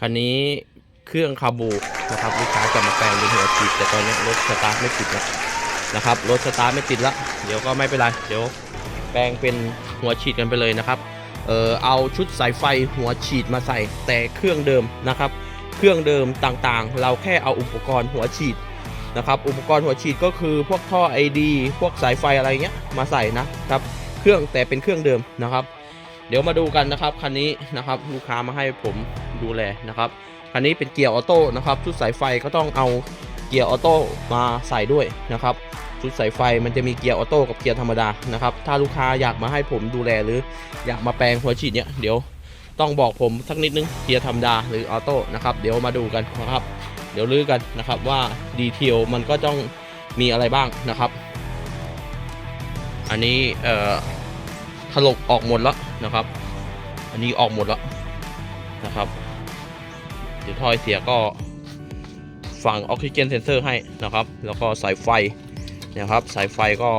คันนี้เครื่องคาบูนะครับลูกค้าจะมาแปลงเป็นหัวฉีดแต่ตอนนี้รถสตาร์ทไม่ติดแล้วนะครับรถสตาร์ทไม่ติดละเดี๋ยวก็ไม่เป็นไรเดี๋ยวแปลงเป็นหัวฉีดกันไปเลยนะครับเออเอาชุดสายไฟหัวฉีดมาใส่แต่เครื่องเดิมนะครับ เครื่องเดิมต่างๆ เราแค่เอาอุปกรณ์หัวฉีดนะครับอุปกรณ์หัวฉีดก็คือพวกท่อ ID พวกสายไฟอะไรเงี้ยมาใส่นะครับเครื่องแต่เป็นเครื่องเดิมนะครับ เดี๋ยวมาดูกันนะครับคันนี้นะครับลูกค้ามาให้ผม ดูแลนะครับคันนี้เป็นเกียร์ออโต้นะครับชุดสายไฟก็ต้องเอาเกียร์ออโต้มาใส่ด้วยนะครับชุดสายไฟมันจะมีเกียร์ออโต้กับเกียร์ธรรมดานะครับถ้าลูกค้าอยากมาให้ผมดูแลหรืออยากมาแปลงหัวฉีดเนี่ยเดี๋ยวต้องบอกผมสักนิดนึงเกียร์ธรรมดาหรือออโต้นะครับเดี๋ยวมาดูกันนะครับ เดี๋ยวลื้อกันนะครับว่าดีเทลมันก็ต้องมีอะไรบ้างนะครับ อันนี้เอ่อถลกออกหมดแล้วนะครับ อันนี้ออกหมดแล้วนะครับ เดี๋ยวทอยเสียก็ฝังออกซิเจนเซนเซอร์ให้นะครับ แล้วก็สายไฟนะครับ สายไฟก็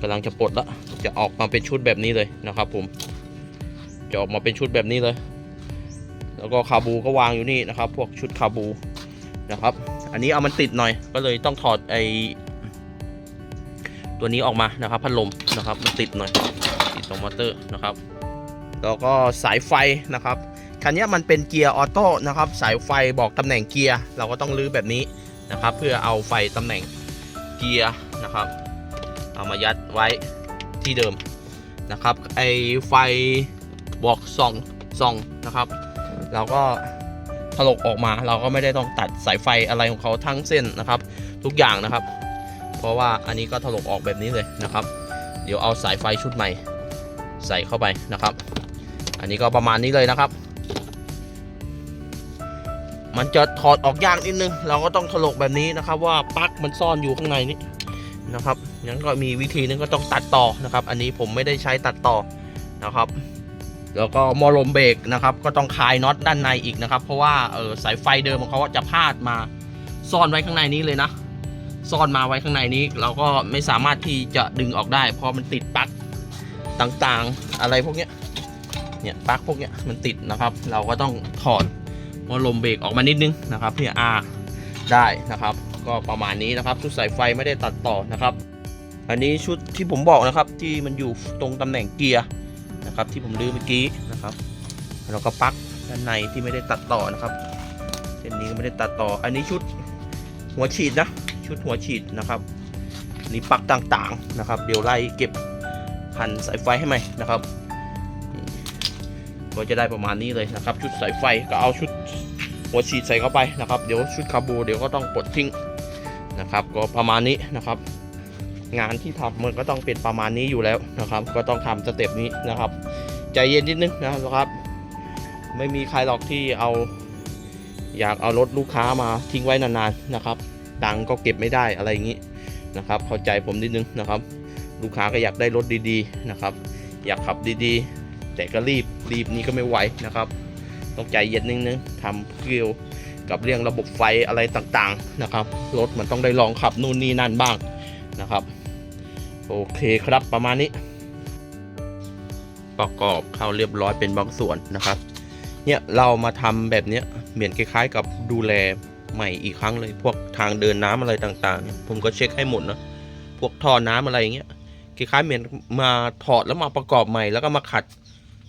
กำลังจะปลดล้วจะออกมาเป็นชุดแบบนี้เลยนะครับ ผม จะออกมาเป็นชุดแบบนี้เลย แล้วก็คาบูก็วางอยู่นี่นะครับ พวกชุดคาบูนะครับ อันนี้เอามันติดหน่อย ก็เลยต้องถอดไอตัวนี้ออกมานะครับ พัดลมนะครับ มันติดหน่อย ติดตรงมอเตอร์นะครับ แล้วก็สายไฟนะครับ คันนี้มันเป็นเกียร์ออโต้นะครับสายไฟบอกตำแหน่งเกียร์เราก็ต้องลื้อแบบนี้นะครับ เพื่อเอาไฟตำแหน่งเกียร์นะครับ เอามายัดไว้ที่เดิมนะครับไอไฟบอกส่องส่องนะครับ เราก็ถลกออกมาเราก็ไม่ได้ต้องตัดสายไฟอะไรของเขาทั้งเส้นนะครับ ทุกอย่างนะครับ เพราะว่าอันนี้ก็ถลกออกแบบนี้เลยนะครับ เดี๋ยวเอาสายไฟชุดใหม่ ใส่เข้าไปนะครับ อันนี้ก็ประมาณนี้เลยนะครับ มันจะถอดออกยากนิดนึง เราก็ต้องถลกแบบนี้นะครับ ว่าปลั๊กมันซ่อนอยู่ข้างในนี้นะครับงั้นก็มีวิธีนึงก็ต้องตัดต่อนะครับ อันนี้ผมไม่ได้ใช้ตัดต่อนะครับ แล้วก็มอลมเบรกนะครับ ก็ต้องคลายน็อตด้านในอีกนะครับ เพราะว่าเออสายไฟเดิมของเขาจะพาดมาซ่อนไว้ข้างในนี้เลยนะ ซ่อนมาไว้ข้างในนี้ เราก็ไม่สามารถที่จะดึงออกได้ เพราะมันติดปลั๊กต่างๆ อะไรพวกเนี้ยเนี่ยปลั๊กพวกเนี้ยมันติดนะครับ เราก็ต้องถอด หมอลมเบรกออกมานิดนึงนะครับเพื่ออาได้นะครับ ก็ประมาณนี้นะครับ ชุดสายไฟไม่ได้ตัดต่อนะครับ อันนี้ชุดที่ผมบอกนะครับ ที่มันอยู่ตรงตำแหน่งเกียร์นะครับ ที่ผมลืมเมื่อกี้นะครับแล้วก็ปลั๊กด้านในที่ไม่ได้ตัดต่อนะครับเส้นนี้ก็ไม่ได้ตัดต่อ อันนี้ชุดหัวฉีดนะชุดหัวฉีดนะครับนี่ปลั๊กต่างๆนะครับ เดี๋ยวไล่เก็บพันสายไฟให้ใหม่นะครับ ก็จะได้ประมาณนี้เลยนะครับ ชุดสายไฟก็เอาชุดหัวฉีดใส่เข้าไปนะครับ เดี๋ยวชุดคาบูเดี๋ยวก็ต้องปลดทิ้งนะครับ ก็ประมาณนี้นะครับ งานที่ทำมันก็ต้องเป็นประมาณนี้อยู่แล้วนะครับ ก็ต้องทำสเต็ปนี้นะครับ ใจเย็นนิดนึงนะครับ ไม่มีใครหรอกที่เอา อยากเอารถลูกค้ามาทิ้งไว้นานๆนะครับตังก็เก็บไม่ได้อะไรอย่างนี้นะครับ เข้าใจผมนิดนึงนะครับ ลูกค้าก็อยากได้รถดีๆนะครับ อยากขับดีๆ แต่ก็รีบรีบนี้ก็ไม่ไหวนะครับ ต้องใจเย็นนิดนึงทำเกี่ยวกับเรื่องระบบไฟอะไรต่างๆนะครับรถมันต้องได้ลองขับนู่นนี่นั่นบ้างนะครับ โอเคครับประมาณนี้ ประกอบเข้าเรียบร้อยเป็นบางส่วนนะครับ เนี่ยเรามาทำแบบเนี้ยเหมือนคล้ายๆ กับดูแลใหม่อีกครั้งเลย พวกทางเดินน้ำอะไรต่างๆ ผมก็เช็คให้หมดนะพวกท่อน้ำอะไรอย่างเงี้ยคล้ายๆเหมือนมาถอดแล้วมาประกอบใหม่แล้วก็มาขัด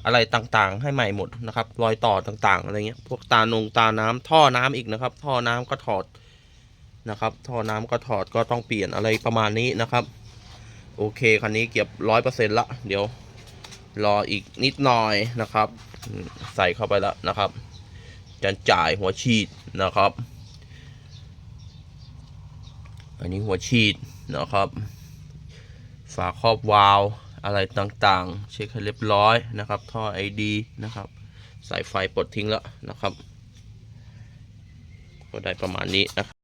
อะไรต่างๆ ให้ใหม่หมดนะครับรอยต่อต่างๆ อะไรเงี้ยพวกตานงตาน้ำท่อน้ำอีกนะครับ ท่อน้ำก็ถอดนะครับ ท่อน้ำก็ถอดก็ต้องเปลี่ยนอะไรประมาณนี้นะครับ โอเคคันนี้เก็บร้อยเปอร์เซ็นต์ละเดี๋ยวรออีกนิดหน่อยนะครับ ใส่เข้าไปแล้วนะครับจะจ่ายหัวฉีดนะครับ อันนี้หัวฉีดนะครับ ฝาครอบวาล์ว อะไรต่างๆ เช็คให้เรียบร้อยนะครับ ท่อ ID นะครับ สายไฟปลดทิ้งแล้วนะครับ ก็ได้ประมาณนี้นะครับ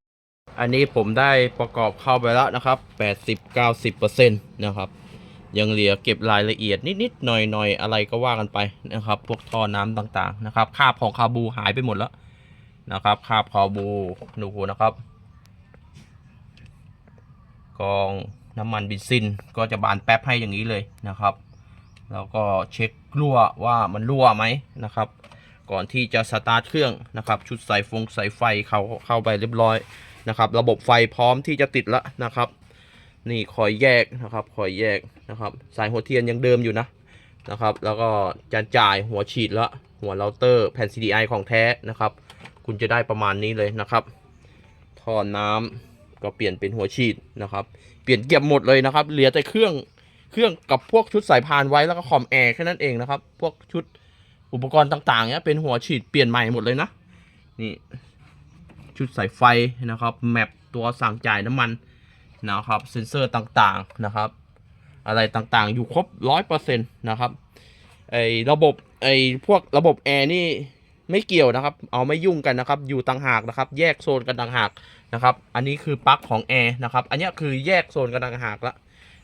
อันนี้ผมได้ประกอบเข้าไปแล้วนะครับ 80-90%นะครับ ยังเหลือเก็บรายละเอียดนิดๆหน่อยๆ อะไรก็ว่ากันไปนะครับ พวกท่อน้ำต่างๆนะครับคาบของคาบูหายไปหมดแล้วนะครับคาบคาบูดูนะครับกอง น้ำมันบินซินก็จะบานแป๊บให้อย่างนี้เลยนะครับ แล้วก็เช็ครั่วว่ามันรั่วไหมนะครับ ก่อนที่จะสตาร์ทเครื่องนะครับ ชุดสายฟงสายไฟเขาเข้าไปเรียบร้อยนะครับ ระบบไฟพร้อมที่จะติดแล้วนะครับ นี่คอยแยกนะครับคอยแยกนะครับ สายหัวเทียนยังเดิมอยู่นะนะครับ แล้วก็จานจ่ายหัวฉีดละหัวเราเตอร์แผ่น CDI ของแท้นะครับ คุณจะได้ประมาณนี้เลยนะครับท่อน้ำ ก็เปลี่ยนเป็นหัวฉีดนะครับ เปลี่ยนเก็บหมดเลยนะครับ เหลือแต่เครื่องเครื่องกับพวกชุดสายพานไว้แล้วก็คอมแอร์แค่นั้นเองนะครับ พวกชุดอุปกรณ์ต่างๆเนี้ยเป็นหัวฉีดเปลี่ยนใหม่หมดเลยนะ นี่ชุดสายไฟนะครับ แมปตัวสั่งจ่ายน้ำมันนะครับ เซ็นเซอร์ต่างๆนะครับ อะไรต่างๆ อยู่ครบร้อยเปอร์เซ็นต์นะครับไอ้ระบบไอ้พวกระบบแอร์นี่ไม่เกี่ยวนะครับ เอาไม่ยุ่งกันนะครับ อยู่ต่างหากนะครับ แยกโซนกันต่างหาก นะครับ อันนี้คือปลั๊กของแอร์นะครับ อันนี้คือแยกโซนกันต่างหากละ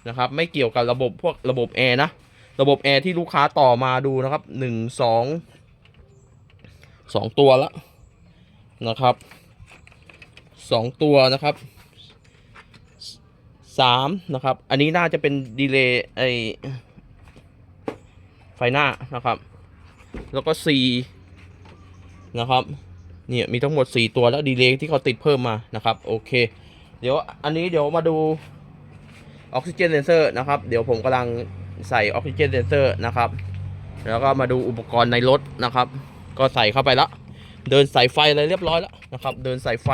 นะครับ ไม่เกี่ยวกับระบบพวกระบบแอร์นะ ระบบแอร์ที่ลูกค้าต่อมาดูนะครับหนึ่งสองสองตัวละนะครับสองตัวนะครับสามนะครับ อันนี้น่าจะเป็นดีเลย์ไอไฟหน้านะครับ แล้วก็สี่นะครับ เนี่ยมีทั้งหมด 4 ตัวแล้วดีเลย์ที่เขาติดเพิ่มมานะครับโอเค เดี๋ยวอันนี้เดี๋ยวมาดูออกซิเจนเซนเซอร์นะครับเดี๋ยวผมกำลังใส่ออกซิเจนเซนเซอร์นะครับแล้วก็มาดูอุปกรณ์ในรถนะครับ ก็ใส่เข้าไปละเดินสายไฟอะไรเรียบร้อยแล้วนะครับ เดินสายไฟ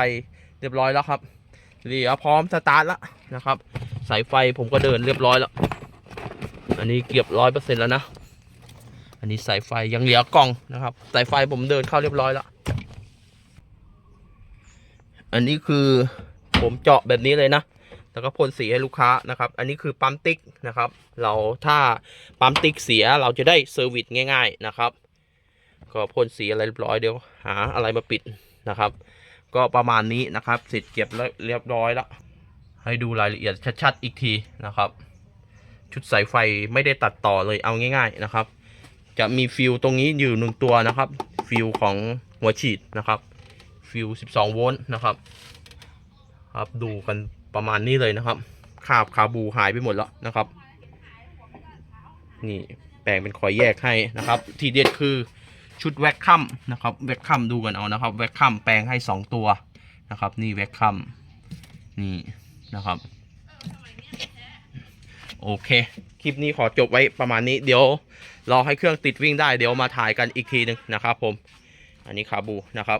เรียบร้อยแล้วครับเดี๋ยวพร้อมสตาร์ทแล้วนะครับ สายไฟผมก็เดินเรียบร้อยแล้ว อันนี้เกือบร้อยเปอร์เซ็นต์แล้วนะ อันนี้สายไฟยังเหลือกล่องนะครับ สายไฟผมเดินเข้าเรียบร้อยแล้ว อันนี้คือผมเจาะแบบนี้เลยนะ แล้วก็พ่นสีให้ลูกค้านะครับ อันนี้คือปั๊มติ๊กนะครับ เราถ้าปั๊มติ๊กเสียเราจะได้เซอร์วิสง่าย ๆนะครับ ก็พ่นสีอะไรเรียบร้อยเดี๋ยวหาอะไรมาปิดนะครับ ก็ประมาณนี้นะครับเสร็จเก็บแล้วเรียบร้อยแล้ว ให้ดูรายละเอียดชัดๆอีกทีนะครับ ชุดสายไฟไม่ได้ตัดต่อเลยเอาง่าย ๆนะครับ จะมีฟิลตรงนี้อยู่หนึ่งตัวนะครับ ฟิลของหัวฉีดนะครับ ฟิล12 โวลต์นะครับครับดูกันประมาณนี้เลยนะครับคาบคาบูหายไปหมดแล้วนะครับ นี่แปลงเป็นคอยแยกให้นะครับ ทีเด็ดคือชุดแว็กคัมนะครับแว็กคัมดูกันเอานะครับ แว็กคัมแปลงให้ 2 ตัวนะครับ นี่แว็กคัมนี่นะครับโอเค คลิปนี้ขอจบไว้ประมาณนี้ เดี๋ยวรอให้เครื่องติดวิ่งได้ เดี๋ยวมาถ่ายกันอีกทีหนึ่งนะครับผม อันนี้คาบูนะครับ